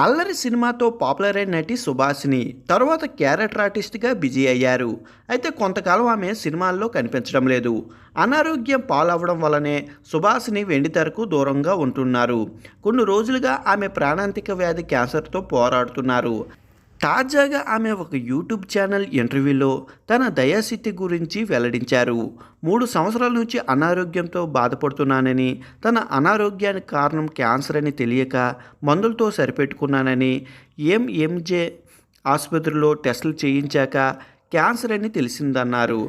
అల్లరి సినిమాతో పాపులర్ అయిన నటి సుభాషిని తర్వాత క్యారెక్టర్ ఆర్టిస్ట్గా బిజీ అయ్యారు. అయితే కొంతకాలం ఆమె సినిమాల్లో కనిపించడం లేదు. అనారోగ్యం పాలవడం వల్లనే సుభాషిని వెండితెరకు దూరంగా ఉంటున్నారు. కొన్ని రోజులుగా ఆమె ప్రాణాంతిక వ్యాధి క్యాన్సర్తో పోరాడుతున్నారు. తాజాగా ఆమె ఒక యూట్యూబ్ ఛానల్ ఇంటర్వ్యూలో తన దయాస్థితి గురించి వెల్లడించారు. మూడు సంవత్సరాల నుంచి అనారోగ్యంతో బాధపడుతున్నానని తన అనారోగ్యానికి కారణం క్యాన్సర్ అని తెలియక మందులతో సరిపెట్టుకున్నానని ఎంఎంజే ఆసుపత్రిలో టెస్టులు చేయించాక క్యాన్సర్ అని తెలిసిందన్నారు.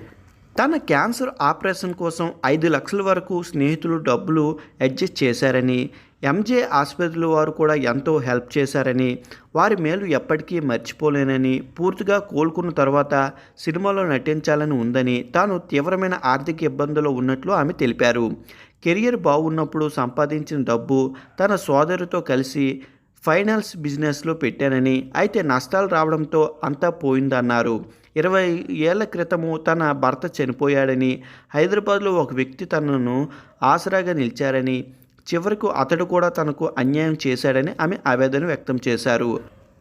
తన క్యాన్సర్ ఆపరేషన్ కోసం ఐదు లక్షల వరకు స్నేహితులు డబ్బులు అడ్జస్ట్ చేశారని ఎంజే ఆసుపత్రుల వారు కూడా ఎంతో హెల్ప్ చేశారని వారి మేలు ఎప్పటికీ మర్చిపోలేనని పూర్తిగా కోలుకున్న తర్వాత సినిమాలో నటించాలని ఉందని తాను తీవ్రమైన ఆర్థిక ఇబ్బందులు ఉన్నట్లు ఆమె తెలిపారు. కెరియర్ బాగున్నప్పుడు సంపాదించిన డబ్బు తన సోదరితో కలిసి ఫైనాన్స్ బిజినెస్లో పెట్టానని అయితే నష్టాలు రావడంతో అంతా పోయిందన్నారు. ఇరవై ఏళ్ళ క్రితము తన భర్త చనిపోయాడని హైదరాబాద్లో ఒక వ్యక్తి తనను ఆసరాగా నిలిచారని చివరకు అతడు కూడా తనకు అన్యాయం చేశాడని ఆమె ఆవేదన వ్యక్తం చేశారు.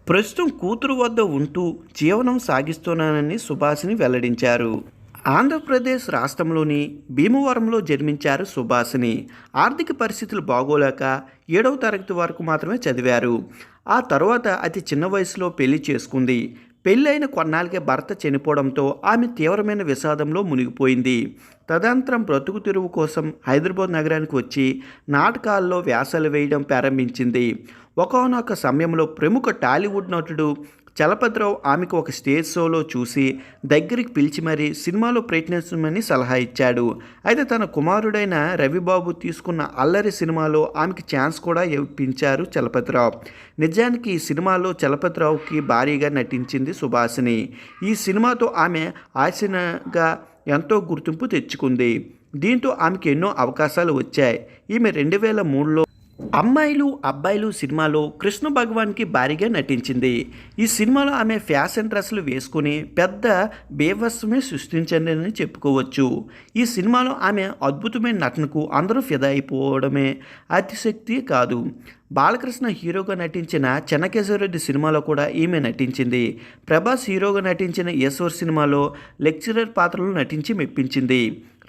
ప్రస్తుతం కూతురు వద్ద ఉంటూ జీవనం సాగిస్తున్నానని సుభాషిని వెల్లడించారు. ఆంధ్రప్రదేశ్ రాష్ట్రంలోని భీమవరంలో జన్మించారు సుభాషిని. ఆర్థిక పరిస్థితులు బాగోలేక ఏడవ తరగతి వరకు మాత్రమే చదివారు. ఆ తర్వాత అతి చిన్న వయసులో పెళ్ళి చేసుకుంది. పెళ్ళైన కొన్నాళ్ళకే భర్త చనిపోవడంతో ఆమె తీవ్రమైన విషాదంలో మునిగిపోయింది. తదనంతరం బ్రతుకు తెరువు కోసం హైదరాబాద్ నగరానికి వచ్చి నాటకాల్లో వ్యాసాలు వేయడం ప్రారంభించింది. ఒకనొక సమయంలో ప్రముఖ టాలీవుడ్ నటుడు చలపతిరావు ఆమెకు ఒక స్టేజ్ షోలో చూసి దగ్గరికి పిలిచి మరీ సినిమాలో ప్రయత్నించమని సలహా ఇచ్చాడు. అయితే తన కుమారుడైన రవిబాబు తీసుకున్న అల్లరి సినిమాలో ఆమెకి ఛాన్స్ కూడా ఇప్పించారు చలపతిరావు. నిజానికి ఈ సినిమాలో చలపతిరావుకి భారీగా నటించింది సుభాషిని. ఈ సినిమాతో ఆమె ఆశనగా ఎంతో గుర్తింపు తెచ్చుకుంది. దీంతో ఆమెకి ఎన్నో అవకాశాలు వచ్చాయి. ఈమె రెండు వేల మూడులో అమ్మాయిలు అబ్బాయిలు సినిమాలో కృష్ణ భగవాన్కి భారీగా నటించింది. ఈ సినిమాలో ఆమె ఫ్యాషన్ డ్రెస్సులు వేసుకుని పెద్ద బేవస్సుమే సృష్టించిందని చెప్పుకోవచ్చు. ఈ సినిమాలో ఆమె అద్భుతమైన నటనకు అందరూ ఫిదా అయిపోవడమే అతిశక్తి కాదు. బాలకృష్ణ హీరోగా నటించిన చెన్నకేశ్వరరెడ్డి సినిమాలో కూడా ఈమె నటించింది. ప్రభాస్ హీరోగా నటించిన ఈశ్వర్ సినిమాలో లెక్చరర్ పాత్రలో నటించి మెప్పించింది.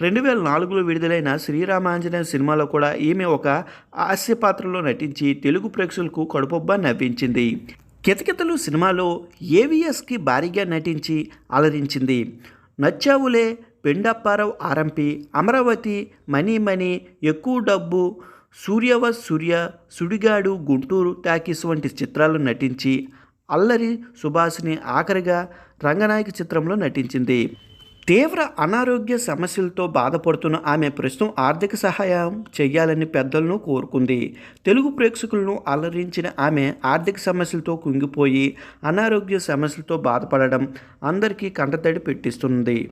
రెండు వేల నాలుగులో విడుదలైన శ్రీరామాంజనేయ సినిమాలో కూడా ఈమె ఒక హాస్య పాత్రలో నటించి తెలుగు ప్రేక్షకులకు కడుపొబ్బా నవ్వించింది. కితకితలు సినిమాలో ఏవిఎస్కి భారీగా నటించి అలరించింది. నచ్చావులే పెండప్పారావు ఆరంపి అమరావతి మనీ మనీ ఎక్కువ డబ్బు సూర్యవ సూర్య సుడిగాడు గుంటూరు టాకీస్ వంటి చిత్రాల్లో నటించి అల్లరి సుభాష్ని ఆఖరిగా రంగనాయక చిత్రంలో నటించింది. తీవ్ర అనారోగ్య సమస్యలతో బాధపడుతున్న ఆమె ప్రస్తుతం ఆర్థిక సహాయం చేయాలని పెద్దలను కోరుకుంది. తెలుగు ప్రేక్షకులను అలరించిన ఆమె ఆర్థిక సమస్యలతో కుంగిపోయి అనారోగ్య సమస్యలతో బాధపడడం అందరికీ కంటతడి పెట్టిస్తుంది.